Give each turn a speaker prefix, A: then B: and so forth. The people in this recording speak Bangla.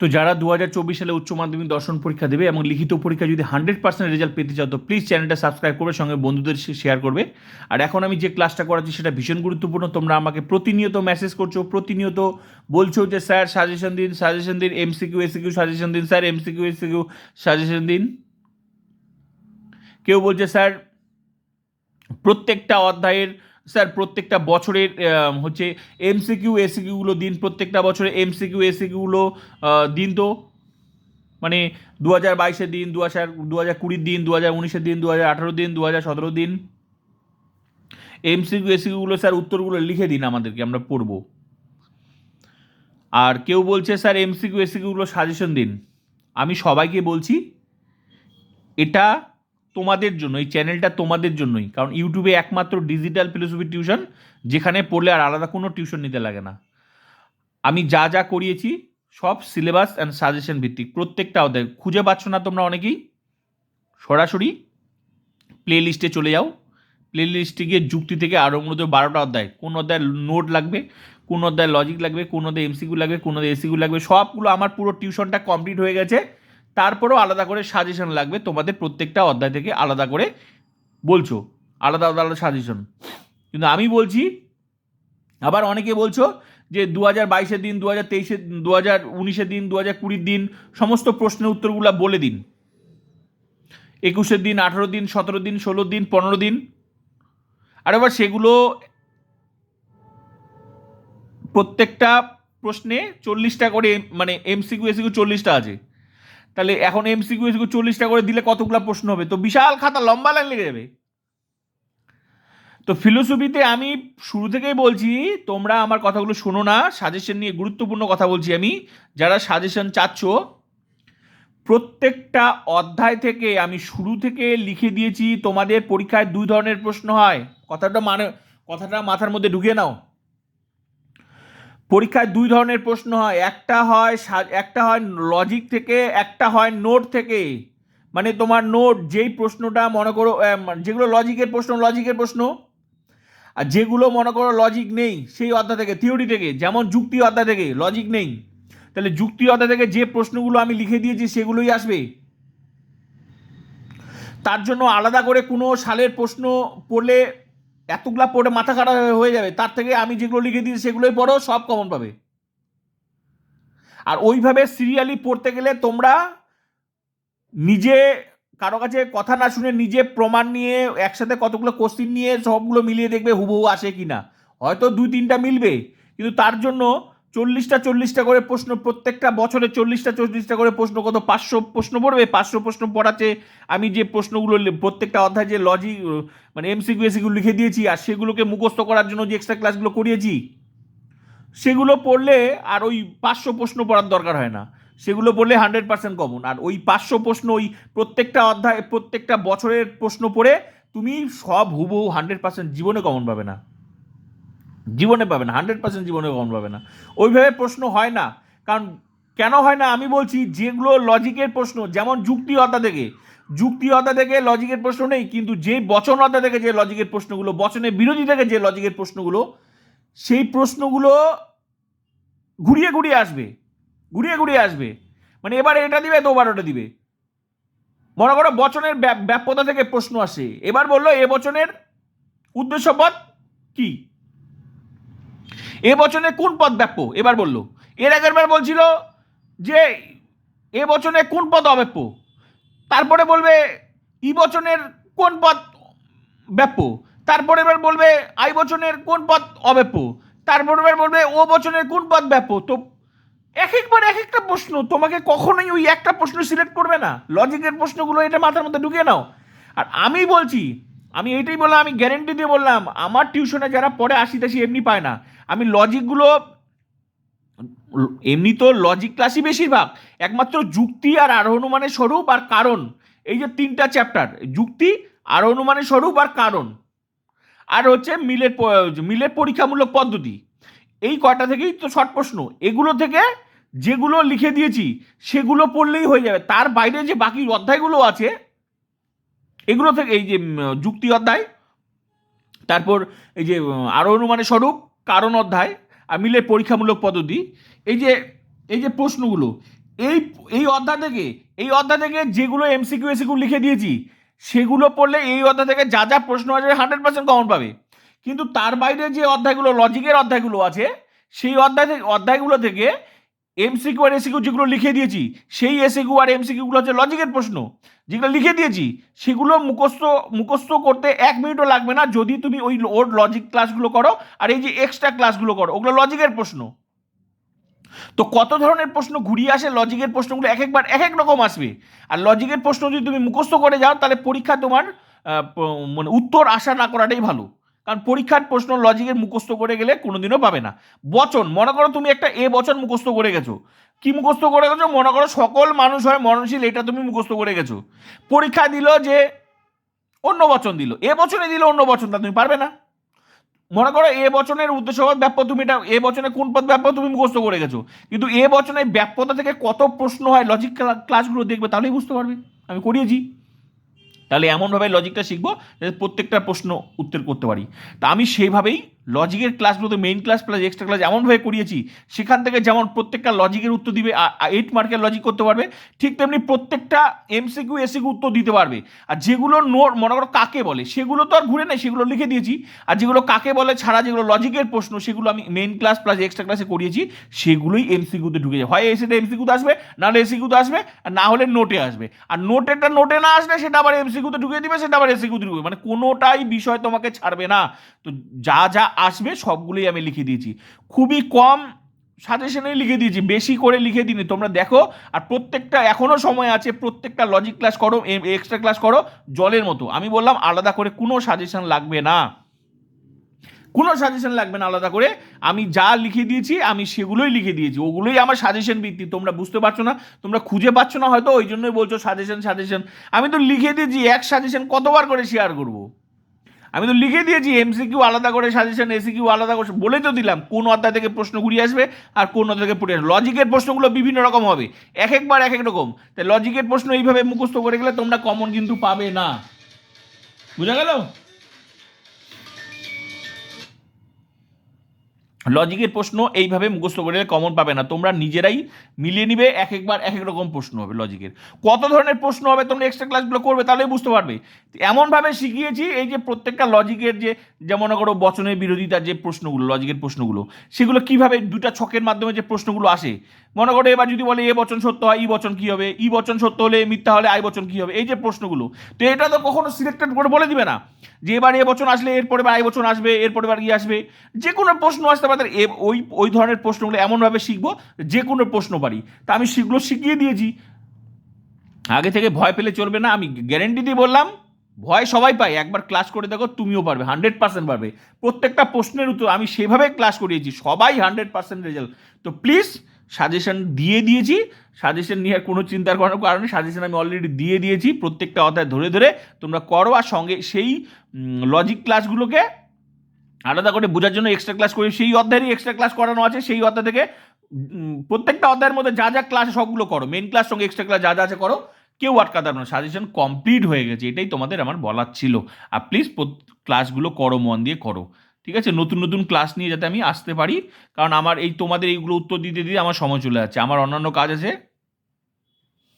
A: তো যারা দু হাজার চব্বিশ সালে উচ্চ মাধ্যমিক দর্শন পরীক্ষা দেবে এবং লিখিত পরীক্ষা যদি হান্ড্রেড পার্সেন্ট রেজাল্ট পেতে চাও, তো প্লিজ চ্যানেলটা সাবস্ক্রাইব করবে, সঙ্গে বন্ধুদের শেয়ার করবে। আর এখন আমি যে ক্লাসটা করাচ্ছি, সেটা ভীষণ গুরুত্বপূর্ণ। তোমরা আমাকে প্রতিনিয়ত মেসেজ করছ, প্রতিনিয়ত বলছো যে, স্যার সাজেশন দিন সাজেশন দিন এমসিকিউ এসিকিউ সাজেশন দিন, স্যার এমসিকিউ এসিকিউ সাজেশন দিন। কেউ বলছে, স্যার, প্রত্যেকটা অধ্যায়ের স্যার, প্রত্যেকটা বছরের হচ্ছে এমসিকিউ এসিকিউগুলো দিন, প্রত্যেকটা বছরে এমসিকিউ এসিকিউগুলো দিন তো। মানে দু হাজার বাইশের দিন দু হাজার দু হাজার কুড়ির দিন দু হাজার উনিশের দিন দু হাজার আঠারো দিন। দু হাজার সতেরো দিন এমসিকিউ এসিকিউগুলো স্যার উত্তরগুলো লিখে দিন আমাদেরকে, আমরা পড়ব। আর কেউ বলছে, স্যার এমসিকিউ এসিকিউগুলো সাজেশন দিন। আমি সবাইকে বলছি, এটা তোমাদের জন্য, এই চ্যানেলটা তোমাদের জন্যই। কারণ ইউটিউবে একমাত্র ডিজিটাল ফিলোসফি টিউশন যেখানে পড়লে আর আলাদা কোনো টিউশন নিতে লাগে না। আমি যা যা করিয়েছি, সব সিলেবাস অ্যান্ড সাজেশন ভিত্তিক। প্রত্যেকটা অধ্যায় খুঁজে পাচ্ছ না তোমরা অনেকেই? সরাসরি প্লে লিস্টে চলে যাও। প্লে লিস্টে গিয়ে যুক্তি থেকে আরও মূলত বারোটা অধ্যায়। কোন অধ্যায় নোট লাগবে, কোন অধ্যায় লজিক লাগবে, কোন অধ্যায় এমসিকিউ লাগবে, কোন অধ্যায় এসিকিউ লাগবে, সবগুলো আমার পুরো টিউশনটা কমপ্লিট হয়ে গেছে। তারপরেও আলাদা করে সাজেশন লাগবে। তোমাদের প্রত্যেকটা অধ্যায় থেকে আলাদা করে বলছো। আলাদা আলাদা আলাদা সাজেশন কিন্তু আমি বলছি, আবার অনেকে বলছো যে দু হাজার বাইশের দিন দু হাজার তেইশের দু হাজার উনিশের দিন দু হাজার কুড়ির দিন সমস্ত প্রশ্নের উত্তরগুলো বলে দিন। একুশের দিন আঠেরো দিন সতেরো দিন ষোলো দিন পনেরো দিন। আর এবার সেগুলো প্রত্যেকটা প্রশ্নে চল্লিশটা করে মানে এমসিকিউ এসিকিউ চল্লিশটা আছে। তাহলে এখন এমসিকিউ এসিকিউ চল্লিশটা করে দিলে কতগুলো প্রশ্ন হবে? তো বিশাল খাতা, লম্বা লাইন লেগে যাবে। তো ফিলোসফিতে আমি শুরু থেকেই বলছি, তোমরা আমার কথাগুলো শোনো না সাজেশন নিয়ে গুরুত্বপূর্ণ কথা বলছি আমি। যারা সাজেশন চাচ্ছ, প্রত্যেকটা অধ্যায় থেকে আমি শুরু থেকে লিখে দিয়েছি, তোমাদের পরীক্ষায় দুই ধরনের প্রশ্ন হয়। কথাটা মানে কথাটা মাথার মধ্যে ঢুকিয়ে নাও। পরীক্ষায় দুই ধরনের প্রশ্ন হয়। একটা হয় একটা হয় লজিক থেকে, একটা হয় নোট থেকে। মানে তোমার নোট যেই প্রশ্নটা মনে করো যেগুলো লজিকের প্রশ্ন লজিকের প্রশ্ন, আর যেগুলো মনে করো লজিক নেই, সেই অধ্যায় থেকে থিওরি থেকে, যেমন যুক্তি অধ্যায় থেকে লজিক নেই। তাহলে যুক্তি অধ্যায় থেকে যে প্রশ্নগুলো আমি লিখে দিয়েছি সেগুলোই আসবে। তার জন্য আলাদা করে কোনো সালের প্রশ্ন পড়লে এতগুলা পড়ে মাথা খারাপ হয়ে- যাবে, তার থেকে আমি যেগুলো লিখে দিয়েছি সেগুলোই পড়ো, সব কমন পাবে। আর ওইভাবে সিরিয়ালি পড়তে গেলে তোমরা নিজে কারও কাছে কথা না শুনে নিজে প্রমাণ নিয়ে একসাথে কতগুলো কোশ্চিন নিয়ে সবগুলো মিলিয়ে দেখবে হুবহু আসে কি না হয়তো দুই তিনটা মিলবে, কিন্তু তার জন্য চল্লিশটা চল্লিশটা করে প্রশ্ন, প্রত্যেকটা বছরে চল্লিশটা চল্লিশটা করে প্রশ্ন, কত পাঁচশো প্রশ্ন পড়বে? পাঁচশো প্রশ্ন পড়াচ্ছে। আমি যে প্রশ্নগুলো প্রত্যেকটা অধ্যায় যে লজিক মানে এমসিকিউ এসিগুলো লিখে দিয়েছি, আর সেগুলোকে মুখস্থ করার জন্য যে এক্সট্রা ক্লাসগুলো করিয়েছি, সেগুলো পড়লে আর ওই পাঁচশো প্রশ্ন পড়ার দরকার হয় না। সেগুলো পড়লে হান্ড্রেড পার্সেন্ট কমন আর ওই পাঁচশো প্রশ্ন, ওই প্রত্যেকটা অধ্যায়, প্রত্যেকটা বছরের প্রশ্ন পড়ে তুমি সব হুবহু হান্ড্রেড পার্সেন্ট জীবনে কমন পাবে না। জীবনে পাবে না হান্ড্রেড পার্সেন্ট জীবনে কমন পাবে না। ওইভাবে প্রশ্ন হয় না, কারণ কেন হয় না আমি বলছি যেগুলো লজিকের প্রশ্ন, যেমন যুক্তি অধ্যায় থেকে। যুক্তি অধ্যায় থেকে লজিকের প্রশ্ন নেই, কিন্তু যে বচন অধ্যায় থেকে যে লজিকের প্রশ্নগুলো বচনের বিরোধী থেকে যে লজিকের প্রশ্নগুলো, সেই প্রশ্নগুলো ঘুরিয়ে ঘুরিয়ে আসবে, ঘুরিয়ে ঘুরিয়ে আসবে। মানে এবারে এটা দিবে, তো ওটা দিবে। মনে করো বচনের ব্যাপ- ব্যাপ্যতা থেকে প্রশ্ন আসে, এবার বলল এ বচনের উদ্দেশ্য পদ কি? এ বচনে কোন পদ ব্যাপ্য? এবার বলল। এর আগের বার বলছিল যে, এ বচনে কোন পদ অব্যাপ্য? তারপরে বলবে, ই বচনের কোন পদ ব্যাপ্য? তারপরে এবার বলবে, আই বচনের কোন পদ অব্যাপ্য? তারপরে এবার বলবে, ও বচনের কোন পদ ব্যাপ্য? তো এক একবার এক একটা প্রশ্ন, তোমাকে কখনোই ওই একটা প্রশ্ন সিলেক্ট করবে না। লজিকের প্রশ্নগুলো এটা মাথার মধ্যে ঢুকিয়ে নাও। আর আমি বলছি, আমি এইটাই বললাম, আমি গ্যারেন্টি দিয়ে বললাম, আমার টিউশনে যারা পরে আশি তাশি এমনি পায় না। আমি লজিকগুলো এমনি তো লজিক ক্লাসই বেশিরভাগ, একমাত্র যুক্তি আর আরোহনুমানের স্বরূপ আর কারণ। এই যে তিনটা চ্যাপ্টার যুক্তি আরোহনুমানের স্বরূপ আর কারণ। আর হচ্ছে মিলের মিলের পরীক্ষামূলক পদ্ধতি। এই কয়টা থেকেই তো শর্ট প্রশ্ন। এগুলো থেকে যেগুলো লিখে দিয়েছি, সেগুলো পড়লেই হয়ে যাবে। তার বাইরে যে বাকি অধ্যায়গুলো আছে, এগুলো থেকে এই যে যুক্তি অধ্যায়, তারপর এই যে আরও অনুমানের স্বরূপ কারণ অধ্যায়, আর মিলে পরীক্ষামূলক পদ্ধতি। এই যে এই যে প্রশ্নগুলো, এই এই অধ্যায় থেকে, এই অধ্যায় থেকে যেগুলো এমসিকিউ এসিকিউ লিখে দিয়েছি, সেগুলো পড়লে এই অধ্যায় থেকে যা যা প্রশ্ন আছে হান্ড্রেড পার্সেন্ট কমন পাবে। কিন্তু তার বাইরে যে অধ্যায়গুলো লজিকের অধ্যায়গুলো আছে, সেই অধ্যায় অধ্যায়গুলো থেকে এমসিকিউ আর এসিকিউ যেগুলো লিখে দিয়েছি, সেই এসিকিউ আর এমসিকিউগুলো হচ্ছে লজিকের প্রশ্ন। যেগুলো লিখে দিয়েছি, সেগুলো মুখস্থ মুখস্থ করতে এক মিনিটও লাগবে না যদি তুমি ওই ওর লজিক ক্লাসগুলো করো আর এই যে এক্সট্রা ক্লাসগুলো করো, ওগুলো লজিকের প্রশ্ন। তো কত ধরনের প্রশ্ন ঘুরিয়ে আসে লজিকের প্রশ্নগুলো এক একবার, এক এক রকম আসবে। আর লজিকের প্রশ্ন যদি তুমি মুখস্থ করে যাও, তাহলে পরীক্ষা তোমার মানে উত্তর আশা না করাটাই ভালো। কারণ পরীক্ষার প্রশ্ন লজিকের মুখস্থ করে গেলে কোনোদিনও পাবে না। বচন, মনে করো তুমি একটা এ বচন মুখস্থ করে গেছো। কি মুখস্থ করে গেছো? মনে করো সকল মানুষ হয় মরণশীল, এটা তুমি মুখস্থ করে গেছো। পরীক্ষা দিল যে অন্য বচন দিল। এ বচনে দিল অন্য বচন, তা তুমি পারবে না। মনে করো এ বচনের উদ্দেশ্য পদ ব্যাপ্য তুমি এটা এ বচনে কোন পদ ব্যাপ্য তুমি মুখস্থ করে গেছো। কিন্তু এ বচনের ব্যাপ্যতা থেকে কত প্রশ্ন হয় লজিক ক্লাসগুলো দেখবে, তাহলেই বুঝতে পারবে। আমি করিয়েছি। তাহলে এমনভাবে লজিকটা শিখব যাতে প্রত্যেকটা প্রশ্ন উত্তর করতে পারি। তা আমি সেইভাবেই লজিকের ক্লাসগুলোতে main class plus extra class এমনভাবে করিয়েছি, সেখান থেকে যেমন প্রত্যেকটা লজিকের উত্তর দিবে এইট মার্কের লজিক করতে পারবে, ঠিক তেমনি প্রত্যেকটা এমসিকিউ এসিকিউ উত্তর দিতে পারবে। আর যেগুলো নোট মনে করো কাকে বলে, সেগুলো তো আর ঘুরে নেই, সেগুলো লিখে দিয়েছি। আর যেগুলো কাকে বলে ছাড়া, যেগুলো লজিকের প্রশ্ন, সেগুলো আমি মেইন ক্লাস প্লাস এক্সট্রা ক্লাসে করিয়েছি, সেগুলোই এমসিকিউতে ঢুকে যায়। হয় এসিতে এমসিকিউতে আসবে, নাহলে এসিকিউতে আসবে, আর না হলে নোটে আসবে। আর নোটেরটা নোটে না আসলে সেটা আবার এমসিকিউতে ঢুকিয়ে দিবে, সেটা আবার এসিকিউতে ঢুকবে মানে কোনোটাই বিষয় তোমাকে ছাড়বে না। তো যা যা আসবে, সবগুলোই আমি লিখে দিয়েছি। খুবই কম সাজেশনে লিখে দিয়েছি, বেশি করে লিখে দিইনি। তোমরা দেখো, আর প্রত্যেকটা এখনও সময় আছে, প্রত্যেকটা লজিক ক্লাস করো এক্সট্রা ক্লাস করো, জলের মতো। আমি বললাম, আলাদা করে কোনো সাজেশন লাগবে না। কোনো সাজেশন লাগবে না আলাদা করে। আমি যা লিখে দিয়েছি, আমি সেগুলোই লিখে দিয়েছি। ওগুলোই আমার সাজেশন ভিত্তি তোমরা বুঝতে পারছ না? তোমরা খুঁজে পাচ্ছ না হয়তো, ওই জন্যই বলছো সাজেশন সাজেশন আমি তো লিখে দিয়েছি, এক সাজেশন কতবার করে শেয়ার করব? আমি তো লিখে দিয়েছি এমসিকিউ আলাদা করে সাজেশন এসিকিউ আলাদা করে বলে তো দিলাম, কোন অধ্যায় থেকে প্রশ্ন ঘুরিয়ে আসবে আর কোন অধ্যায় থেকে পড়ে আসবে। লজিকের প্রশ্নগুলো বিভিন্ন রকম হবে, এক একবার এক এক রকম। তাই লজিকের প্রশ্ন এইভাবে মুখস্থ করে গেলে তোমরা কমন কিন্তু পাবে না। বুঝা গেল? লজিকের প্রশ্ন, এইভাবে মুখস্থ করে কমন পাবে না। তোমরা নিজেরাই মিলিয়ে নিবে এক একবার এক এক রকম প্রশ্ন হবে লজিকের। কত ধরনের প্রশ্ন হবে তোমরা এক্সট্রা ক্লাসগুলো করবে তাহলেই বুঝতে পারবে। এমনভাবে শিখিয়েছি, এই যে প্রত্যেকটা লজিকের যে যেমন করো বচনের বিরোধিতার যে প্রশ্নগুলো, লজিকের প্রশ্নগুলো, সেগুলো কীভাবে দুটা ছকের মাধ্যমে যে প্রশ্নগুলো আসে, মনে করো এবার যদি বলে এ বচন সত্য হয়, ই বচন কী হবে? ই বচন সত্য হলে মিথ্যা হলে আই বচন কী হবে? এই যে প্রশ্নগুলো, তো এটা তো কখনো সিলেক্টেড করে বলে দিবে না যে এবার এ বচন আসলে, এরপরে আই বচন আসবে, এরপরে বার ইয়ে আসবে। যে কোনো প্রশ্ন আসতে পারে এ ওই ওই ধরনের প্রশ্নগুলো এমনভাবে শিখব যে কোনো প্রশ্ন পারি তা আমি সেগুলো শিখিয়ে দিয়েছি। আগে থেকে ভয় পেলে চলবে না, আমি গ্যারেন্টি দিয়ে বললাম, ভয় সবাই পায়। একবার ক্লাস করে দেখো, তুমিও পারবে হান্ড্রেড পার্সেন্ট পারবে। প্রত্যেকটা প্রশ্নের উত্তর আমি সেভাবে ক্লাস করিয়েছি, সবাই হান্ড্রেড পার্সেন্ট রেজাল্ট তো প্লিজ সাজেশন দিয়ে দিয়েছি সাজেশন নিয়ে কোনো চিন্তার কোনো কারণে সাজেশন আমি অলরেডি দিয়ে দিয়েছি প্রত্যেকটা অধ্যায় ধরে ধরে। তোমরা করো আর সঙ্গে সেই লজিক ক্লাসগুলোকে আলাদা করে বোঝার জন্য এক্সট্রা ক্লাস করি। সেই অধ্যায়েরই এক্সট্রা ক্লাস করানো আছে, সেই অধ্যায় থেকে প্রত্যেকটা অধ্যায়ের মধ্যে যা যা ক্লাস সবগুলো করো। মেন ক্লাস সঙ্গে এক্সট্রা ক্লাস যা যা আছে করো, কেউ আটকাতে পারবে না। সাজেশন কমপ্লিট হয়ে গেছে, এটাই তোমাদের আমার বলার ছিল। আর প্লিজ ক্লাসগুলো করো, মন দিয়ে করো। ঠিক আছে? নতুন নতুন ক্লাস নিয়ে যাতে আমি আসতে পারি। কারণ আমার এই তোমাদের এইগুলো উত্তর দিতে দিতে আমার সময় চলে যাচ্ছে। আমার অন্যান্য কাজ আছে।